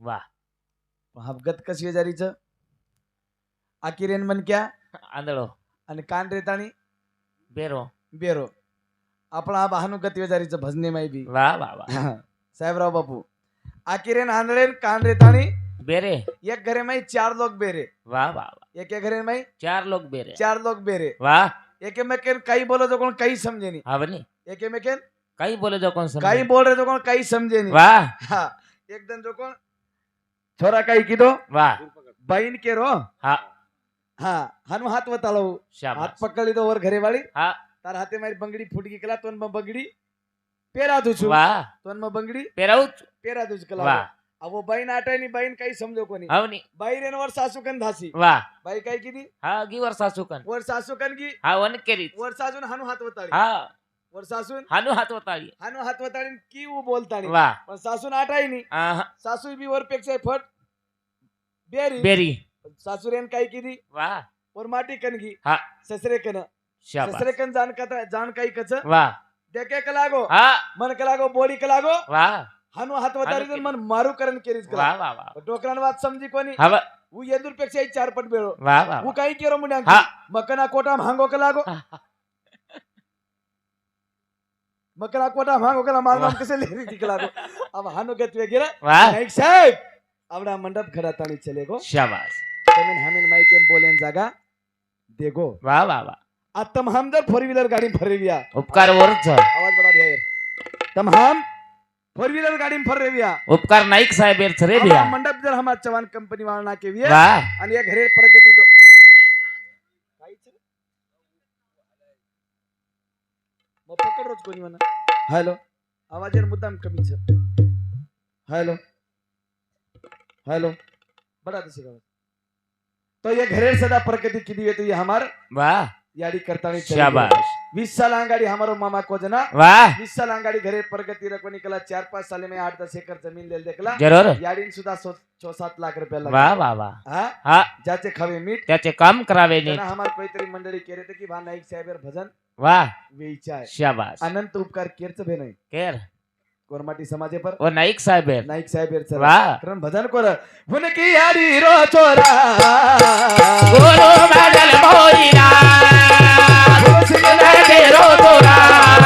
वा. हफगत कशी शेजारीचं आकिरेन मनक्या आंधळो. आणि कान रेताणी बेरो. बेरो. आपला हा भानुगत वेजारीचं भजने माई बी. वा वा वा. साहेबराव बापू. आकिरेन आंधळेन कान रेताणी बेरे. एक घरे माई चार लोक बेरे. वा वा वा. एक घरे माई चार लोक बेरे. चार लोक बेरे. वा. एकेमेकेन काही बोलो तो कोण काही समजे नहीं हा बनी. एकेमेकेन काही बोले जो कोण समजे. काही बोल रहे तो कोण काही समजे नहीं वा हा एकदम जो कोण छोरा काही किदो वा बहीण के रो हा हा हनु हाथ बतालो हाथ शाबास पकड़ी तो और घरे वाली हा तार हाथे मारी बंगड़ी फूट गई कला तोन में बंगड़ी पेरा दुछु वा तोन में बंगड़ी पेराऊच पेरा दुच कला वा अब वो बहीण आटाय नी बहीण काही समजो कोणी हावनी बाई रेन वर सासू कन धासी वा बाई काय किती हा गिवर सासूकन वर सासू कन की हा वन केरीच वर सासून हनु हात वताळी हा वर सासून? हानू हात होताळी हनु हात वताळी की वो बोलताणी वा. पण सासून नी आहा. सासू बी वर पेक्षा फट. बेरी. बेरी. सासूरेन काय किती वा. वर माटी कन की हा. ससरे कन ससरे कन जाण कथा जाण काही कच. वा. देखे कलागो हा. मन कलागो बोडी कलागो वा. हनु हात वताळी हानु मन मारू करन केरीज वा कला वा. वा डोकरान वाद समजी कोणी? हा वा. ऊ येदूरपेक्षा चार पट बेळो. वा वा ऊ काही केरो मुन्या हा. मकना कोटा मांगो कलागो हा. मकना कोटा मांगो कला माल नाम वाह. कसे लेरी तिकलागो अब हानो गत वगैरह वा. नाईक साहेब आवडा मंडप खड़ा ताणी चले गो. शाबास. तमेन हमेन माइकेम बोलेन जागा. देगो वा वा वा. आज तम हम जर फोर व्हीलर गाड़ी में फरेविया. उपकार वरच आवाज बड़ा दिया यार तम हम फोर व्हीलर गाड़ी में फरेविया. उपकार नाईक साहेब एर रे आवडा बिया. मंडप जर हमार चवान कंपनी वाला ना के विया वा आणि या घरे प्रगती जो मग पकड रोज कोणी म्हणा. हॅलो. आवाजेर मुद्दाम कमी छ हॅलो. हॅलो. बड़ा दिसे गावात तो ये घरे सदा प्रगति किदी येतो ये हमार वा. याडी करतानी चली शाबास. वीस साल अंगाड़ी हमारो मामा को जना. वा. वीस साल अंगाड़ी घरे प्रगति रखो निकला चार पाच साल में आठ दस एकर जमीन ले देखला. जरूर. याडीन सुद्धा सो छो सात लाख रुपया वा वा वा. हा? हा. ज्याचे खवे मीठ. त्याचे काम करावे नीट. हमार काहीतरी मंडळी केले तर की भा नाईक साहेबर भजन. वा. आहे. शाबास. अनंत उपकार केरच भे नाही केर. कोरमाटी समाजे पर. ओ नाईक साहेब एर नाईक साहेब वा. कारण भजन कोर. हुनकी यारी रो चोरा. गुरु बादल मोईरा तेरो तोरा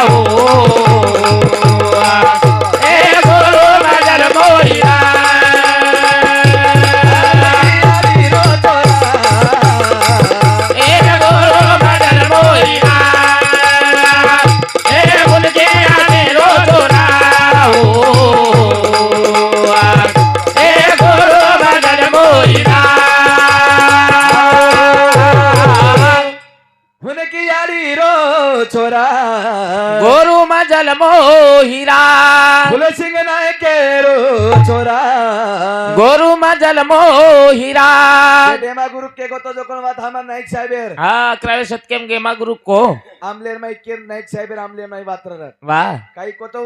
ए छोरा. गोरु मजल मोहिरा. फुल सिंग नाय के रो छोरा. गोरु मजल मोहिरा. डेमा गुरु के गोतो जो कोण वात हमार नाईक साहेबर. हा अकराव्या शतकेम गेमा गुरु को. आमलेर माई केर नाईक साहेबर आमलेर माई वात्र वा. काही कोतो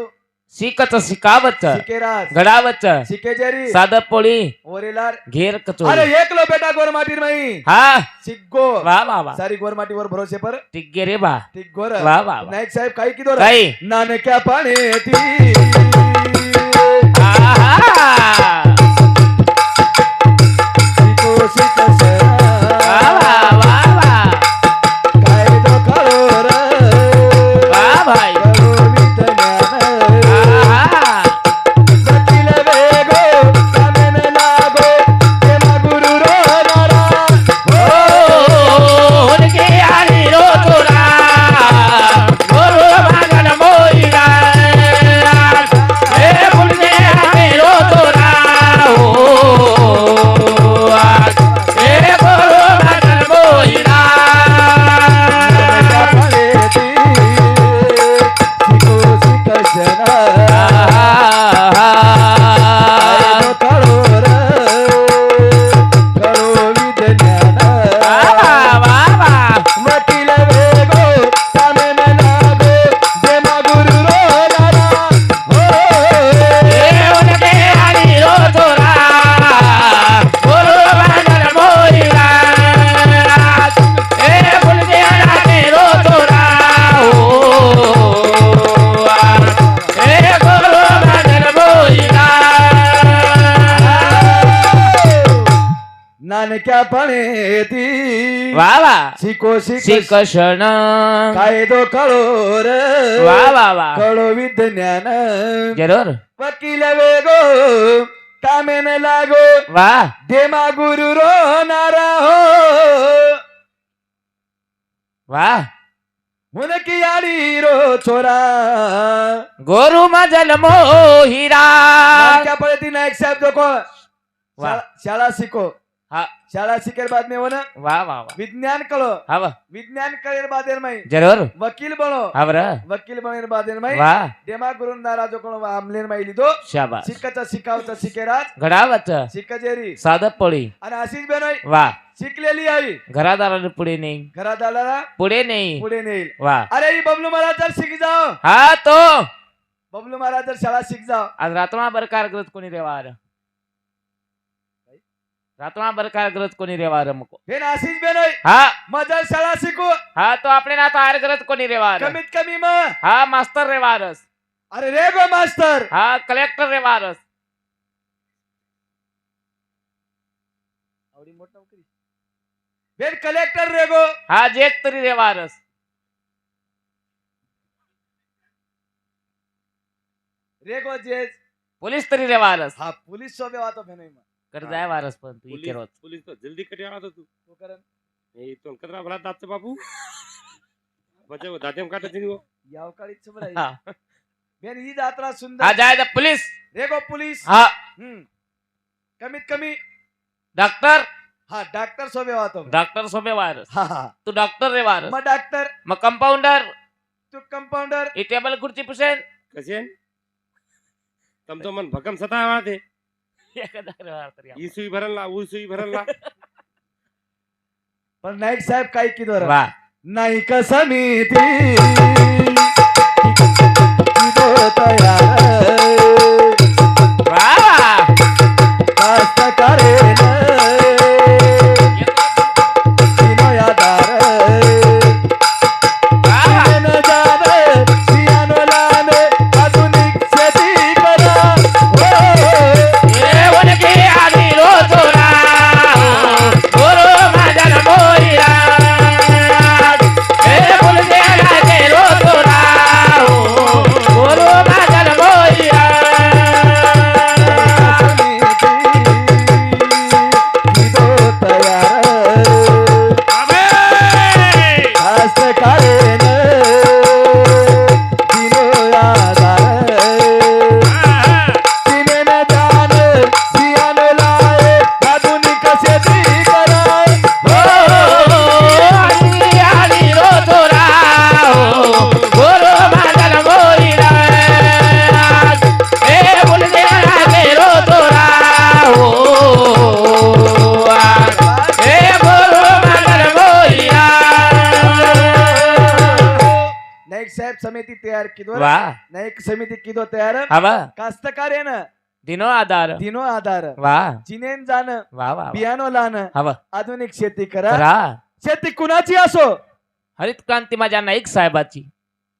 शिकच शिकावच सिकेराज घडावच सिकेजेरी साध पोळी ओरेलार घेर अरे कचोरी एकलो बेटा गोर माई हा सिग्गो वा वा वा सारी गोर माटीवर भरोसे पर टिग्गे रे बा गोर वा वा वा नाईक साहेब काही किदो काही नानक्या पाण्याती आहा. नानक्यापणे ती वा वा. शिको शिक शिकषण कायदो कळो र. वा वा वा. कळो विज्ञान. जरूर. वकील वेगो कामेन लागो. वा. देमा गुरु रो नारा हो. वा. मुनकी आडी रो छोरा. गोरु मजल हिरा. क्या पड़े थी नायक साहब देखो वा. शाळा- शाळा शिको. शाळा शिकेर बाद में हो ना वा वा. विज्ञान कळो. हा वा. विज्ञान कळेर बादेर माई. जरूर. वकील बनो. हा बर. वकील बनेर बादेर माई. वा. देमा गुरु नारा जो कोण आमलेर माई लिदो. शाबास. शिकाचा शिकावचा शिकेराज घडावच शिकजेरी. साधं पळी. आणि अशीच बेनोय वा. शिकलेली आई. घरादाराला पुढे नाही आला पुढे नाही पुढे नेईल. वा. अरे ही बबलू महाराज जर शिक जाओ. हा तो. बबलू महाराज जर शाळा शिक जाओ. आज रातमा बरकार करत कोणी रेवार रातमा बरकार करत कोणी रेवार मको हे नाशिक बेनोय हा मजल शाळा शिकू हा तो आपले ना तयार करत कोणी रेवार कमीत कमी मग हा मास्तर रेवारस अरे रे गो मास्तर हा कलेक्टर रेवारस आवडी मोठ नोकरी बेन कलेक्टर रे गो हा जेक तरी रेवारस रे गो जेज पोलीस तरी रेवारस हा पोलीस सोबे वातो फेनोय मग कर जाय वारस पण तू पुलिस रोज. पुलिस तो जल्दी कटे आला तो तू? तो करन ए तो कतरा भला दात बाबू बचे वो. दाते काटे दिन वो हा. बेन ही जात्रा हा सुंदर जाय द पोलीस. रे गो पोलीस. हा. हम्म. कमीत कमी डॉक्टर. हा डॉक्टर सोबे वातो डॉक्टर सोबे वारस. हा हा. तू डॉक्टर रे वारस. मग डॉक्टर. मग कंपाऊंडर तू कंपाऊंडर ही टेबल खुर्ची पुसेन कसे तम तो मन भकम सताया वाला थे ई सुई भरन ला ऊ सुई भरन ला. पण नाईक साहेब काय किदोर वा. नाही का समिती किदो समिती तयार किदो वा. नाईक समिती किदो तयार. हवा कास्तकारेन दिनो आधार. दिनो आधार. वा. जिनेन जाण. वा वा बियाणो लान हवा आधुनिक शेती करा. करा. शेती कुणाची असो? हरित क्रांती माझ्या नाईक साहेबाची.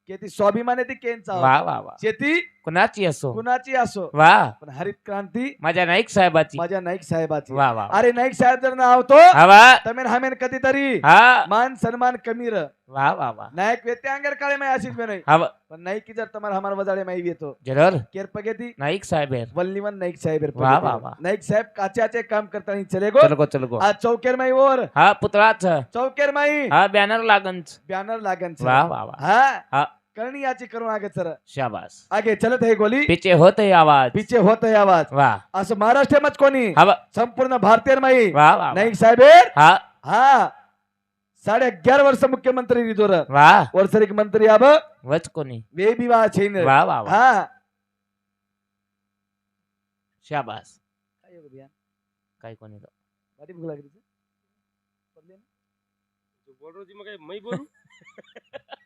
शेती स्वाभिमाने ती केंचा वा वा वा. शेती कुणाची असो? कुणाची असो? वा. पण हरित क्रांती माझ्या नाईक साहेबाची. माझ्या नाईक साहेबाची. वा वा अरे नाईक साहेब जर नाव तो हवा तमेन हमेन कधीतरी. हा. मान सन्मान कमी र वा वा वा. नायक व्यक्ती अंगर काळे माय अशीच नाही. हवा पण नाईक जर तुम्हाला हमार वजाडे माई येतो. जरूर. केर पगेती नाईक साहेब वल्लीवन नाईक साहेब एर वा. वा, वा. नाईक साहेब काच्याचे काम करताना चले गो. चल गो चल गो. चौकेर माई वर. हा पुतळाच. चौकेर माई. हा बॅनर लागंच. बॅनर लागन सर. वा वा वा. हा. हा. करणी याची करून आगे सर शाबास. आगे चलत है गोली. पीछे होत है आवाज. पीछे होत है आवाज. वा. असं महाराष्ट्र मत कोणी? हवा. संपूर्ण भारतीय माई वा वा वा. नाईक साहेब हा. हा. साडे अग्यार वर्ष मुख्यमंत्री रिदोर वा. वर्षरिक मंत्री आब. वच कोणी? वे बी वा छैन. वा वा वा. हा. शाबास. काय हो बिया? काय कोणी तो. लागली तुझी? पडली ना? तो बोल रही मैं बोलूं?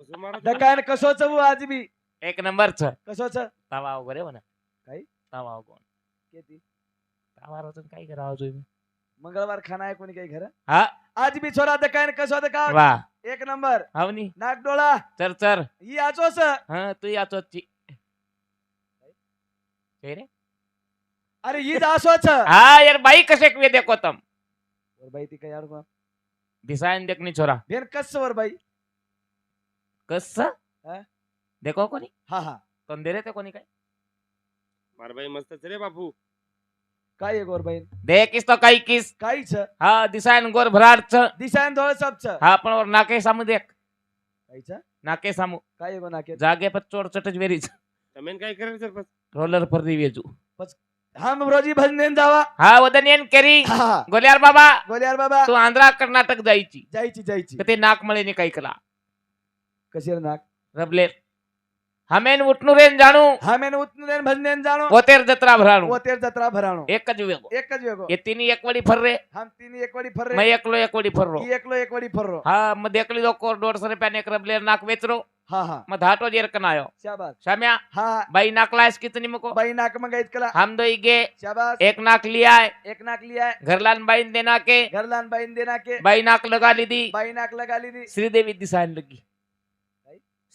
दकान कसोच वो आज बी? एक नंबरच. कसोच तवा वगैरे म्हणा काय? तवा कोण किती? तवा रोजून काय करावं तुम्ही? मंगळवार खाना आहे कोणी काही घर हा? आज बी छोरा दकान कसो दका वा. एक नंबर. हवनी नाक डोळा. चर चर ही आचोस हा तू याचो ची काय रे? अरे ही आसोच हा यार बाई कसे वे देखो तम वर बाई ती काय अडवा दिसायन देखनी छोरा. बेन कस वर बाई? कस? देखो कोणी? हा हा. कंदे रे ते कोणी काय? मारबाई मस्त रे बापू. काय आहे गोरबाई दे किस तो काही किस. काही छ हा दिसायन गोर भराड छ दिसायन धोळ सब छ हा पण वर नाके सामू देख. काय छ नाके सामू. काय गो नाके? जागे पर चोर चटच वेरीच. तमेन काय करे बस रोलर पर री वेजू. बस हम रोजी भजनेन जावा. हा वदन येन केरी. गोलियार बाबा. गोलियार बाबा. तू आंध्रा कर्नाटक जायची. जायची जायची. ते नाक मळे ने काय कला कशी रे नाक रबलेर हमेन उठनुरेन जाणू. हामेन उतनेन भजनेन जाणो. ओतेर जत्रा भराणू. ओतेर जत्रा भराणो. एकच वेगो. एकच वेगो. ये तिन्ही एक वडी फर्रे हम तीन एक वडी फर्रे मैं एकलो एक वडी फर्रो ती एकलो एक वडी फर्रो हा मग देखली दो कोर दोडशे रुपयाने एक रबलेर नाक वेचरो. हा हा. मग धाटो जेर कनायो. शाबास. शाम्या हा बाई नाकलायस कितनी मको? बाई नाक मग इतकला हम दो गे. शाबास. एक नाक लिया है एक नाक लिया है घरलान बाईन देना के घरलान बाईन देना के बाई नाक लगा ली दी. बाई नाक लगा ली दी. श्रीदेवी दिसायन लगी?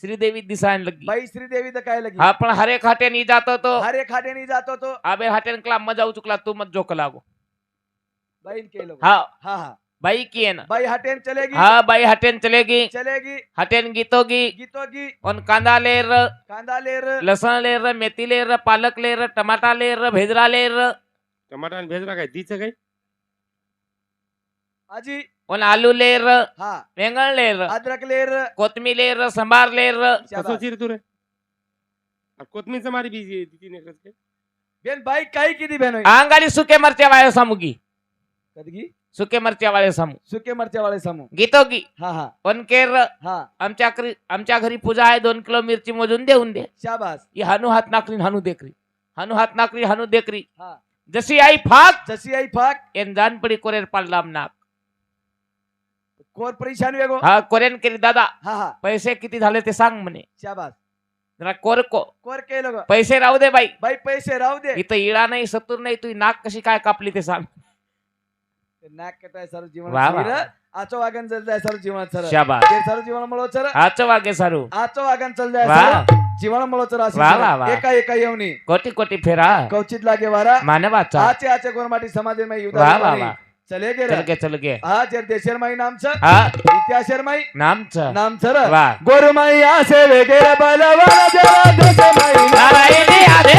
श्रीदेवी दिसायन लगी बाई श्रीदेवी तर काय लगी? हा पण हरे खाटे नहीं जातो तो हरे खाटे नहीं जातो तो आबे हाटेन क्ला मजा चुकला तू मत जोक लागो. बाईन के लोग हा. हा हा. बाई की है ना? बाई हटेन चलेगी. हा बाई हटेन चलेगी. चलेगी. हटेन गीतोगी. गीतोगी. उन कांदा लेर कांदा लेर लसण लेर मेथी लेर पालक लेर टमाटा लेर भेजरा लेर टमाटा आणि भेजरा काय? तीच काय? आजी उन आलू लेर हा. वेंगण लेर अदरक लेर. कोथमीर लेर संभार लेर. कसं शाबास. चिर तू रे? आ, कोथमीरचं मारी बीजी तिने काय? बेन बाई काही किती बेन होई आंगाली सुके मरच्या वाळे सामुगी कदगी सुके मरच्या वाळे सामू सुके मरच्या वाले समू गीतोगी हा हा. वनकेर हा. आमच्या घरी आमच्या घरी पूजा आहे दोन किलो मिरची मोजून देऊन दे. शाबास. ही हानू हात नाकरी हानू देखरी. हानू हात नाकरी हानू देखरी. हा. जशी आई फाक जशी आई फाक. एन जान पडी कोरेर पाडलाम नाक. कोर परेशान वेगो हा कोरेन केली दादा. हा हा. पैसे किती झाले ते सांग म्हणे. शाबास. जरा कोर को कोर के लोग पैसे राहू दे बाई. बाई पैसे राहू दे. इथं इळा नाही सतूर नाही तू नाक कशी काय कापली ते सांग. नाक कटाय सर जीवन वा वा. आचो वागन चल जाय सर जीवन सर. शाबास. ते सर जीवन मळो सर. हाच वागे सारू. आचो वागन चल जाय वा. सर. जीवन मळो सर वा. एका एका येवनी कोटी कोटी फेरा. कौचित लागे वारा. मानवाचा आचे आचे गोरमाटी समाजे में युद्ध वा वा वा. चले गे चल रे. गे चल गे. हा जर देशर माई नाम छ हा. इतिहासर माई नामच. नाम सर वा. गोरमाई आसे वेगेरे बलवान जरा देश माई नाम. नारायणी आधे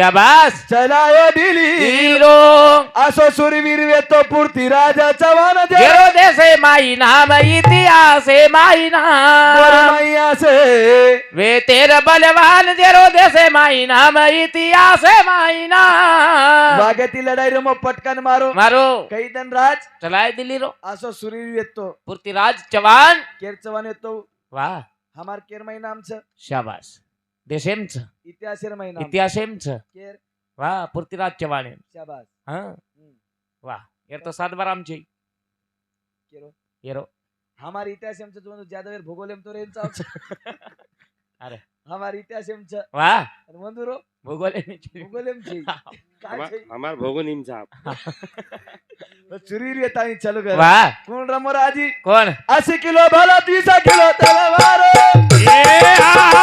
शाबास. चलाय दिली. हीरो आसो सूरवीर वेत पूर्ती राजा चवन जेरो देसे माई नाम इतिहासे माई नाम. मैया से वे तेर बलवान जेरो देसे माई नाम इतिहासे माई नाम. लढाई रम पटकन मारो. मारो. कैदन राज. चलाय दिल्ली रो. आसो सूरवीर येतो पृथ्वीराज चव्हाण. केर चव्हाण येतो वाह हमार केर माई नाम शाबास. దేశేంచ ఇత్యాశరమైన ఇత్యాశేంచ వా పృథ్వీరాజ్ చవాణి శాబాస్ వా ఎర్తో సాద్వరామ్ చెయ్యి केरो. केरो हमारे इतिहास एमचं तुम्हाला ज्यादा वेळ भूगोल तो रेंचा अरे. हमारे इतिहास एमचं वा मंदुरो. भूगोल एम भूगोल एम जी चुरी रे ताई चालू कर. कोण रमोर आजी कोण? 80 किलो भाला 20 किलो तलवार. साडे सात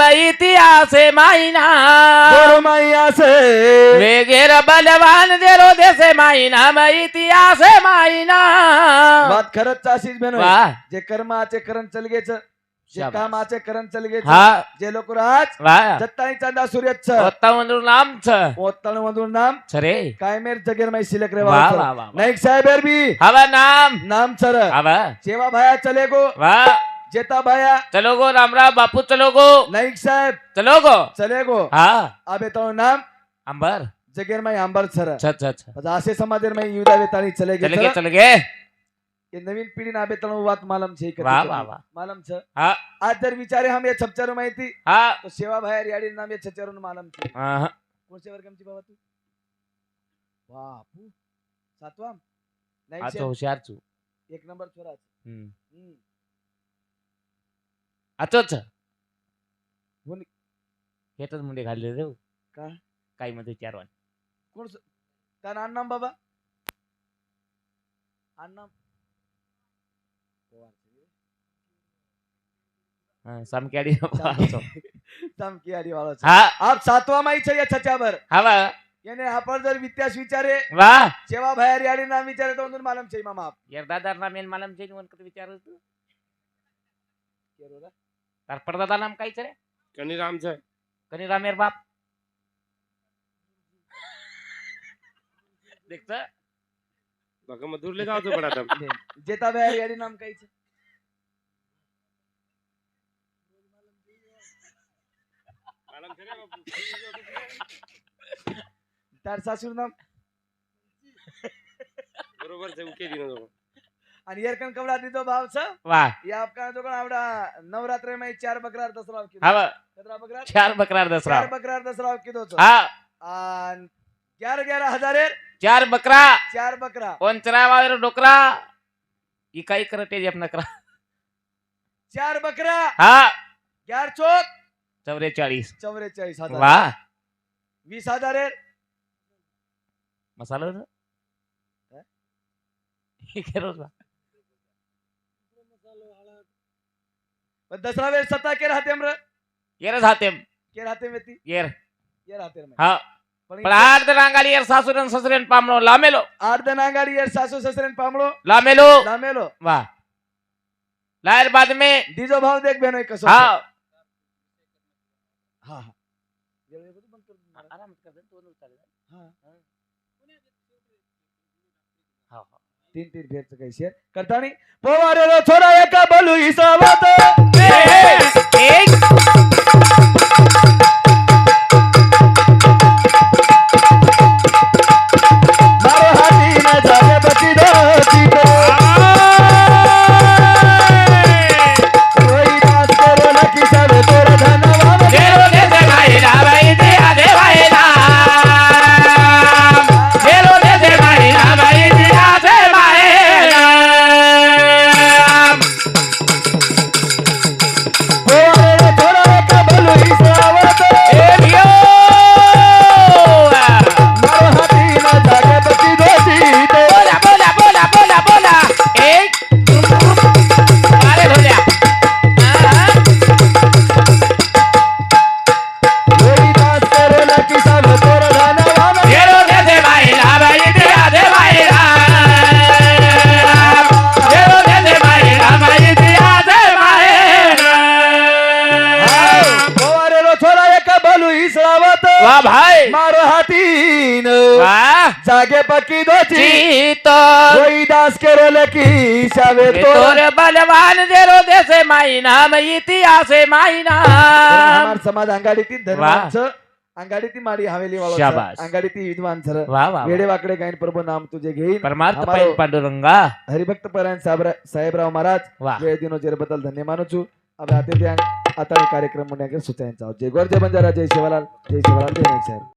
इतिहासे माईना. मैयासे वेगेर बलवान देरो देसे माईना म इतिहासे माईना. बात खरंच अशीच बेन होय. वा. जे कर्माचे करण चलगेच जे शाबास. कामाचे करण चलगेच हा. जे लोक राज वा जत्तानी चांदा सूर्यच. वरून आमचं पोतळ मधून नाम सरे कायमेर जगेर माई सिलक रे वा वा वा वा. नाईक साहेब एरबी. हवा नाम. नाम सर. हवा. सेवा भाया चले गो वा जेता भाया। चलो गो रामराव बापू चलो गो नाईक साहेब। चलो गो चले गो हा। आबे तो नाम? अंबर। जगेर मै अंबर सर। छ छ छ आता असे समाजेर मै युदा वेतानी चले गे चल गे सर. चल गे। ये नवीन पिढी ना बेतण वात मालम छे वा वा वा। मालम छ हा। आज जर विचारे हम ये छपचारू माहिती हा। तो सेवा भाया रियाडी नाम ये छपचारून मालम छे। हा. कोणत्या वर्गामची बाबा तू? बापू। सातवा नाईक आचो साहेब? हुशार चू एक नंबर छोरा हम्म. हम्म. छ कोणी? हेतच मुंडे घालले रे का? काही मध्ये चार वाण. कोण स- आण नाम बाबा? नाम हा, सामक्याडी चमकी आली वाळो हा. आप सातवा माई छे या छच्यावर हवा याने आपण जर वित्यास विचारे वा. सेवा भाया रियाडी नाम विचारे तो म्हणून मालम छे मामा आप. यरदादार नाम येन मालम जैन वन कत विचार तू तर परदादा नाम काहीच रे. कनी रामचे कनी राम बाप. देखता? भगव मधूर ले जावतो जेता द्यारी नाम काही छे तार सासूर नाम. बरोबर आणि एरकन कवडा दिदो भाव छ वा. या आपका कोण आवडा नवरात्र मै चार बकरार दसरा हवा कदरा बकरार. चार बकरार दसरा चार बकरार दसरा किदो छ हा. ग्यारह ग्यारह हजार चार बकरा. चार बकरा. पंचरा वावर डोकरा? ही काही करते जप नकरा. चार बकरा. हा. ग्यार चौक. चौवेचाळीस चौवेचाळीस हजार. वा. वीस हजार. मसाला? हे रोज वा? पण दसरा वेळ सत्ता के राहते अमर येरच हाते के राहते मेती येर ये राहते रे. हा. पण आठ रांगाली येर सासूरन ससरेन पामणो. लामेलो. आठ दन अंगाडी ये सासू ससरेन पामळो लामेलो. लामेलो. वा. लायर बाद में डीजो भाव देख बेनो कसो. हा हा. हा कर. आराम कर दे, दोन उतारे. हा. हा, तीन तीन फेरचं काही शेअर करतानी. पोवारे रो छोरा एका बोलू हिसाबात एक मारो वाह जागे पकी दोची. चीतो कोई दास केरल की शावे तो तोर. बलवान देरो देशे माई नाम इतिहासे माई नाम. समाज अंगाडीती धर्मांचं अंगाडीती माडी हवेली शाबास. अंगाडीती विद्वान सर वेडे वाकडे गायन प्रभू नाम तुझे घेईन. परमार्थ पांडुरंगा. हरिभक्त परायण साहेबरा- साहेबराव महाराज. वेळ दिनो बद्दल धन्य मानूचू. अब आते आता कार्यक्रम म्हणण्याकडे सुचायचा जय गोर जय बंजारा जय शिवलाल. जय शिवलाल जय नाईक साहेब.